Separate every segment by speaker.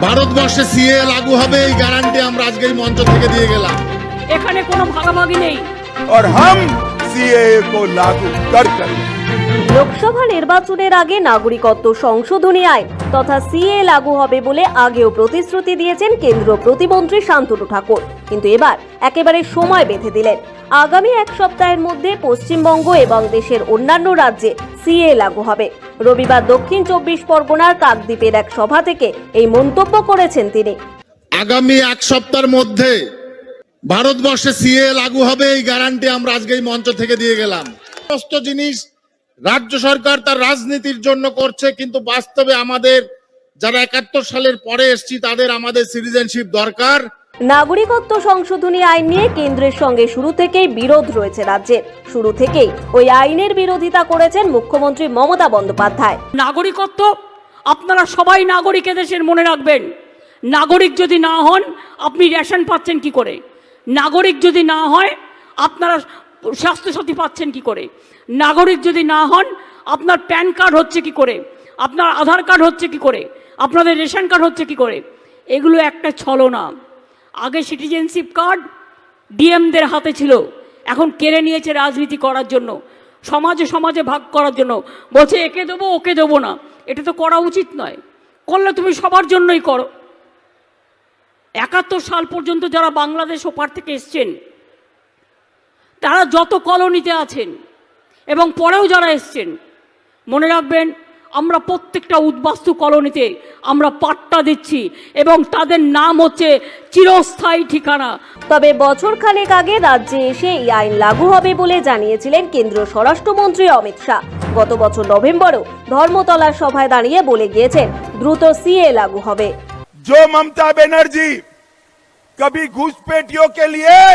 Speaker 1: ভারতবর্ষে সিএ লাগু হবে এই গ্যারান্টি আমরা আজকে এই মঞ্চ থেকে দিয়ে গেলাম
Speaker 2: এখানে কোনো ভাগাভাগি নেই
Speaker 3: और हम सीएए को लागू कर कर
Speaker 4: লোকসভা নির্বাচনের আগে নাগরিকত্ব সংশোধনী আইন তথা সিএ লাগু হবে বলে আগেও প্রতিশ্রুতি দিয়েছেন কেন্দ্রীয় প্রতিমন্ত্রী শান্তনু ঠাকুর কিন্তু এবার একেবারে সময় বেঁধে দিলেন আগামী এক সপ্তাহের মধ্যে পশ্চিমবঙ্গ এবং দেশের অন্যান্য রাজ্যে সিএ লাগু হবে রবিবার দক্ষিণ চব্বিশ পরগনার কাকদ্বীপের এক সভা থেকে এই মন্তব্য করেছেন তিনি
Speaker 1: আগামী এক সপ্তাহের মধ্যে ভারতবর্ষে সিএ লাগু হবে এই গ্যারান্টি আমরা আজকে এই মঞ্চ থেকে দিয়ে গেলাম। সমস্ত জিনিস রাজ্য সরকার তার রাজনীতির জন্য করছে কিন্তু বাস্তবে আমাদের যারা একাত্তর সালের পরে এসছি তাদের আমাদের সিটিজেনশিপ দরকার।
Speaker 4: নাগরিকত্ব সংশোধনী আইন নিয়ে কেন্দ্রের সঙ্গে শুরু থেকেই বিরোধ রয়েছে রাজ্যের। শুরু থেকেই ওই আইনের বিরোধিতা করেছেন মুখ্যমন্ত্রী মমতা বন্দ্যোপাধ্যায়।
Speaker 2: নাগরিকত্ব আপনারা সবাই নাগরিক দেশের মনে রাখবেন। নাগরিক যদি না হন আপনি রেশন পাচ্ছেন কি করে? নাগরিক যদি না হয় আপনারা স্বাস্থ্যসাথী পাচ্ছেন কি করে? নাগরিক যদি না হন, আপনার প্যান কার্ড হচ্ছে কি করে? আপনার আধার কার্ড হচ্ছে কি করে? আপনাদের রেশন কার্ড হচ্ছে কি করে? এগুলো একটা ছলনা। আগে সিটিজেনশিপ কার্ড ডিএমদের হাতে ছিল। এখন কেড়ে নিয়েছে রাজনীতি করার জন্য। সমাজে সমাজে ভাগ করার জন্য। বলছে, একে দেবো, ওকে দেবো না। এটা তো করা উচিত নয়। করলে তুমি সবার জন্যই করো। একাত্তর সাল পর্যন্ত যারা বাংলাদেশ ওপার থেকে এসছেন, তারা যত কলোনিতে আছেন এবং পরেও যারা এসছেন, মনে রাখবেন আমরা প্রত্যেকটা উদ্বাস্তু কলোনিতে আমরা পাট্টা দিচ্ছি এবং তাদের নাম হচ্ছে চিরস্থায়ী ঠিকানা।
Speaker 4: তবে বছর খানেক আগে রাজ্যে এসে এই আইন লাগু হবে বলে জানিয়েছিলেন কেন্দ্রীয় স্বরাষ্ট্রমন্ত্রী অমিত শাহ। গত বছর নভেম্বরেও ধর্মতলার সভায় দাঁড়িয়ে বলে গিয়েছেন, দ্রুত সিএ লাগু হবে।
Speaker 3: जो ममता बनर्जी कभी घुसपैठियों के लिए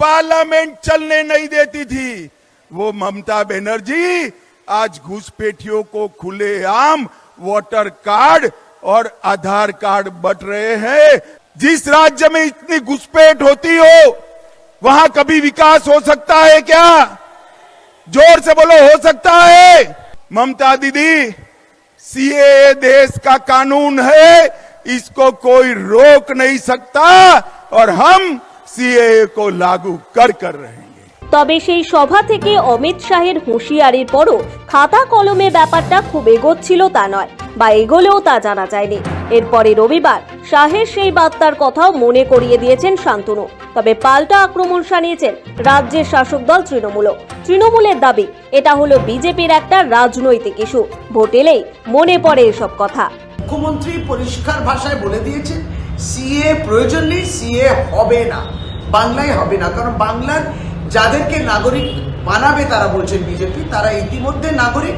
Speaker 3: पार्लियामेंट चलने नहीं देती थी, वो ममता बनर्जी आज घुसपैठियों को खुलेआम वोटर कार्ड और आधार कार्ड बट रहे हैं। जिस राज्य में इतनी घुसपैठ होती हो, वहाँ कभी विकास हो सकता है क्या? ज़ोर से बोलो, हो सकता है। ममता दीदी सीए देश का कानून है इसको कोई रोक नहीं सकता और हम सीएए को लागू कर कर रहेंगे
Speaker 4: তবে সেই সভা থেকে অমিত শাহের হুঁশিয়ারির পরও খাতা কলমে ব্যাপারটা খুব এগোচ্ছিল তা নয় বা এগোলেও তা জানা যায়নি এরপরে রবিবার শাহের সেই বার্তার কথাও মনে করিয়ে দিয়েছেন শান্তনু তবে পাল্টা আক্রমণ শানিয়েছেন রাজ্যের শাসক দল তৃণমূলও তৃণমূলের দাবি এটা হলো বিজেপির একটা রাজনৈতিক ইস্যু ভোট এলেই মনে পড়ে এসব কথা
Speaker 5: মুখ্যমন্ত্রী পরিষ্কার ভাষায় বলে দিয়েছেন, সিএ প্রয়োজন নেই, সিএ হবে না। বাংলায় হবে না। কারণ বাংলার যাদেরকে নাগরিক বানাবে তারা বলছেন বিজেপি, তারা ইতিমধ্যে নাগরিক।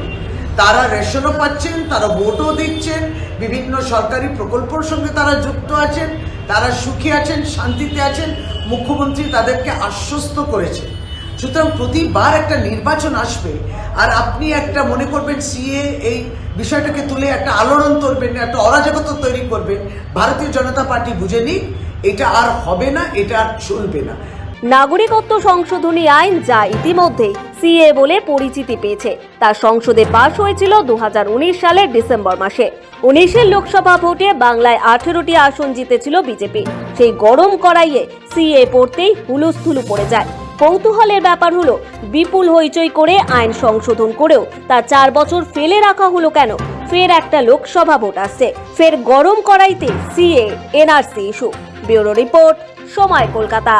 Speaker 5: তারা রেশনও পাচ্ছেন, তারা ভোটও দিচ্ছেন, বিভিন্ন সরকারি প্রকল্পর সঙ্গে তারা যুক্ত আছেন, তারা সুখী আছেন, শান্তিতে আছেন। মুখ্যমন্ত্রী তাদেরকে আশ্বস্ত করেছেন। সুতরাং প্রতিবার একটা নির্বাচন আসবে, আর আপনি একটা মনে করবেন সিএ এই বিষয়টাকে তুলে একটা আলোড়ন তুলবেন, একটা অরাজকতা তৈরি করবেন, ভারতীয় জনতা পার্টি বুঝে নিক, এটা আর হবে না, এটা আর চলবে না।
Speaker 4: নাগরিকত্ব সংশোধনী আইন যা ইতিমধ্যেই সিএ বলে পরিচিতি পেয়েছে তা সংসদে পাশ হয়েছিল দু হাজার উনিশ সালের ডিসেম্বর মাসে। উনিশের লোকসভা ভোটে বাংলায় আঠেরোটি আসন জিতেছিল বিজেপি। সেই গরম করাইয়ে সিএ পড়তেই হুলুস্থুলু পড়ে যায়। কৌতূহলের ব্যাপার হলো, বিপুল হইচই করে আইন সংশোধন করেও তা চার বছর ফেলে রাখা হলো কেন? ফের একটা লোকসভা ভোট আসছে। ফের গরম করাইতে CAA, NRC issue. Bureau report, সময় কলকাতা।